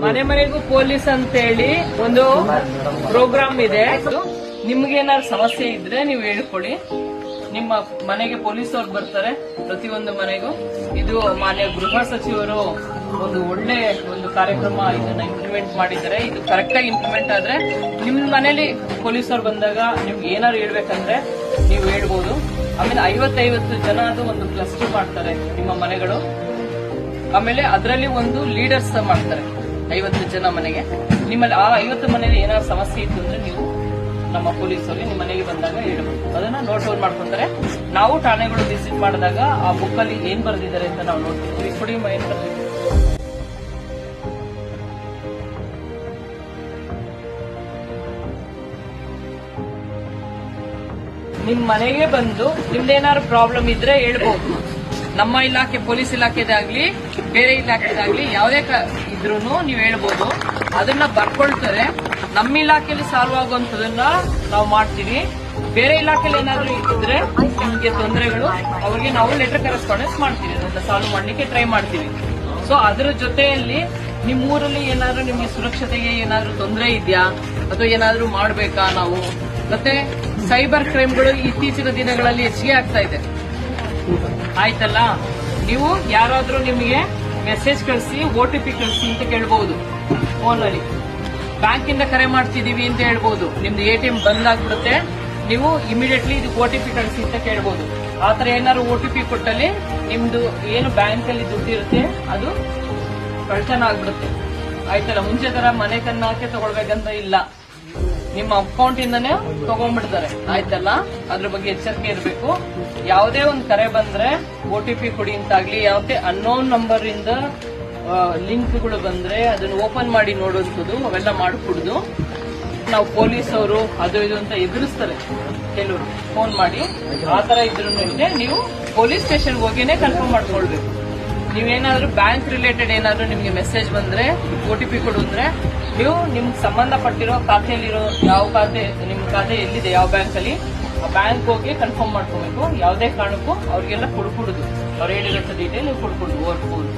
ಮನೆ ಮನೆಗೂ ಪೊಲೀಸ್ ಅಂತ ಹೇಳಿ ಒಂದು ಪ್ರೋಗ್ರಾಮ್ ಇದೆ. ನಿಮ್ಗೆ ಏನಾದ್ರು ಸಮಸ್ಯೆ ಇದ್ರೆ ನೀವು ಹೇಳ್ಕೊಳ್ಳಿ. ನಿಮ್ಮ ಮನೆಗೆ ಪೊಲೀಸ್ ಅವ್ರು ಬರ್ತಾರೆ ಪ್ರತಿಯೊಂದು ಮನೆಗೂ. ಇದು ಮಾನ್ಯ ಗೃಹ ಸಚಿವರು ಒಂದು ಒಳ್ಳೆ ಒಂದು ಕಾರ್ಯಕ್ರಮ ಇದನ್ನ ಇಂಪ್ಲಿಮೆಂಟ್ ಮಾಡಿದ್ದಾರೆ. ಇದು ಕರೆಕ್ಟ್ ಆಗಿ ಇಂಪ್ಲಿಮೆಂಟ್ ಆದ್ರೆ ನಿಮ್ ಮನೇಲಿ ಪೊಲೀಸ್ ಅವ್ರು ಬಂದಾಗ ನಿಮ್ಗೆ ಏನಾದ್ರು ಹೇಳ್ಬೇಕಂದ್ರೆ ನೀವು ಹೇಳ್ಬೋದು. ಆಮೇಲೆ ಐವತ್ತೈವತ್ತು ಜನ ಅದು ಒಂದು ಕ್ಲಸ್ಟರ್ ಮಾಡ್ತಾರೆ ನಿಮ್ಮ ಮನೆಗಳು. ಆಮೇಲೆ ಅದರಲ್ಲಿ ಒಂದು ಲೀಡರ್ಸ್ ಮಾಡ್ತಾರೆ. ಐವತ್ತು ಜನ ಮನೆಗೆ. ನಿಮ್ಮಲ್ಲಿ ಆ ಐವತ್ತು ಮನೆಯಲ್ಲಿ ಏನಾದ್ರು ಸಮಸ್ಯೆ ಇತ್ತು ಅಂದ್ರೆ ನೀವು ನಮ್ಮ ಪೊಲೀಸರು ನಿಮ್ಮ ಮನೆಗೆ ಬಂದಾಗ ಹೇಳಬಹುದು ಅದನ್ನ ನೋಟ್ ಡೌನ್ ಮಾಡ್ಕೊಂತಾರೆ ನಾವು ಠಾಣೆಗಳು ವಿಸಿಟ್ ಮಾಡಿದಾಗ ಆ ಬುಕ್ ಅಲ್ಲಿ ಏನ್ ಬರೆದಿದ್ದಾರೆ ಅಂತ ನಾವು ನೋಡ್ತೀವಿ. ಕೊಡಿ ನಿಮ್ ಮನೆಗೆ ಬಂದು ನಿಮ್ದೇನಾದ್ರು ಪ್ರಾಬ್ಲಮ್ ಇದ್ರೆ ಹೇಳ್ಬೋದು. ನಮ್ಮ ಇಲಾಖೆ, ಪೊಲೀಸ್ ಇಲಾಖೆದಾಗ್ಲಿ ಬೇರೆ ಇಲಾಖೆದಾಗ್ಲಿ ಯಾವುದೇ ಇದ್ರೂ ನೀವು ಹೇಳ್ಬೋದು. ಅದನ್ನ ಬರ್ಕೊಳ್ತಾರೆ. ನಮ್ಮ ಇಲಾಖೆಯಲ್ಲಿ ಸಾಲ್ವ್ ಆಗುವಂತದನ್ನ ನಾವು ಮಾಡ್ತೀವಿ. ಬೇರೆ ಇಲಾಖೆಯಲ್ಲಿ ಏನಾದ್ರು ಇದ್ರೆ ನಿಮ್ಗೆ ತೊಂದರೆಗಳು, ಅವ್ರಿಗೆ ನಾವು ಲೆಟರ್ ಕರೆಸ್ಪಾಂಡೆನ್ಸ್ ಮಾಡ್ತೀವಿ. ಅದನ್ನ ಸಾಲ್ವ್ ಮಾಡ್ಲಿಕ್ಕೆ ಟ್ರೈ ಮಾಡ್ತೀವಿ. ಸೊ ಅದರ ಜೊತೆಯಲ್ಲಿ ನಿಮ್ ಊರಲ್ಲಿ ಏನಾದ್ರು ನಿಮ್ಗೆ ಸುರಕ್ಷತೆಗೆ ಏನಾದ್ರು ತೊಂದರೆ ಇದೆಯಾ? ಅಥವಾ ಏನಾದ್ರು ಮಾಡಬೇಕಾ ನಾವು? ಮತ್ತೆ ಸೈಬರ್ ಕ್ರೈಮ್ಗಳು ಇತ್ತೀಚಿನ ದಿನಗಳಲ್ಲಿ ಹೆಚ್ಚಿಗೆ ಆಗ್ತಾ ಇದೆ. ಆಯ್ತಲ್ಲ? ನೀವು ಯಾರಾದ್ರೂ ನಿಮಗೆ ಮೆಸೇಜ್ ಕಳಿಸಿ ಒ ಟಿ ಪಿ ಕಳಿಸಿ ಅಂತ ಕೇಳ್ಬಹುದು ಫೋನಲ್ಲಿ. ಬ್ಯಾಂಕ್ ಇಂದ ಕರೆ ಮಾಡ್ತಿದೀವಿ ಅಂತ ಹೇಳ್ಬಹುದು ನಿಮ್ದು ಎ ಟಿ ಎಂ ಬಂದ್ ಆಗ್ಬಿಡುತ್ತೆ ನೀವು ಇಮಿಡಿಯೇಟ್ಲಿ ಇದು ಒ ಟಿ ಪಿ ಕಳಿಸಿ ಅಂತ ಕೇಳ್ಬೋದು. ಆತರ ಏನಾದ್ರು ಒ ಟಿ ಪಿ ಕೊಟ್ಟಲ್ಲಿ ನಿಮ್ದು ಏನು ಬ್ಯಾಂಕ್ ಅಲ್ಲಿ ದುಡ್ಡು ಇರುತ್ತೆ ಅದು ಕಳ್ತನ ಆಗ್ಬಿಡುತ್ತೆ. ಆಯ್ತಲ್ಲ? ಮುಂಚೆ ತರ ಮನೆ ಕನ್ನಾಕೆ ತಗೊಳ್ಬೇಕಂತ ಇಲ್ಲ. ನಿಮ್ಮ ಅಕೌಂಟ್ ಇಂದನೇ ತಗೊಂಡ್ಬಿಡ್ತಾರೆ. ಆಯ್ತಲ್ಲ? ಅದ್ರ ಬಗ್ಗೆ ಎಚ್ಚರಿಕೆ ಇರಬೇಕು. ಯಾವುದೇ ಒಂದು ಕರೆ ಬಂದ್ರೆ ಒ ಟಿ ಪಿ ಕೊಡಿ ಅಂತಾಗ್ಲಿ, ಯಾವುದೇ ಅನ್ನೋನ್ ನಂಬರ್ ಇಂದ ಲಿಂಕ್ಗಳು ಬಂದ್ರೆ ಅದನ್ನ ಓಪನ್ ಮಾಡಿ ನೋಡುವಂಥದ್ದು ಅವೆಲ್ಲ ಮಾಡಿಕೊಡುದು. ನಾವು ಪೊಲೀಸ್ ಅವರು ಅದು ಇದು ಅಂತ ಎದುರಿಸ್ತಾರೆ. ಕೆಲವರು. ಫೋನ್ ಮಾಡಿ, ಆ ತರ ಇದ್ರೂ ನೀವು ಪೊಲೀಸ್ ಸ್ಟೇಷನ್ ಹೋಗಿನೇ ಕನ್ಫರ್ಮ್ ಮಾಡ್ಕೊಳ್ಬೇಕು. ನೀವೇನಾದ್ರೂ ಬ್ಯಾಂಕ್ ರಿಲೇಟೆಡ್ ಏನಾದರೂ ನಿಮಗೆ ಮೆಸೇಜ್ ಬಂದ್ರೆ ಒ ಟಿ ಪಿ ಕೊಡು ಅಂದ್ರೆ, ನೀವು ನಿಮ್ಗೆ ಸಂಬಂಧಪಟ್ಟಿರೋ ಖಾತೆಯಲ್ಲಿರೋ ಯಾವ ಖಾತೆ ನಿಮ್ಮ ಖಾತೆ ಎಲ್ಲಿದೆ ಯಾವ ಬ್ಯಾಂಕ್ ಅಲ್ಲಿ, ಆ ಬ್ಯಾಂಕ್ ಹೋಗಿ ಕನ್ಫರ್ಮ್ ಮಾಡ್ಕೋಬೇಕು. ಯಾವುದೇ ಕಾರಣಕ್ಕೂ ಅವ್ರಿಗೆಲ್ಲ ಕೊಡ್ಕೊಡುದು. ಅವ್ರು ಹೇಳಿರೋ ಡೀಟೇಲ್ ನೀವು ಕೊಡ್ಕೊಡುದು. ಫೋನ್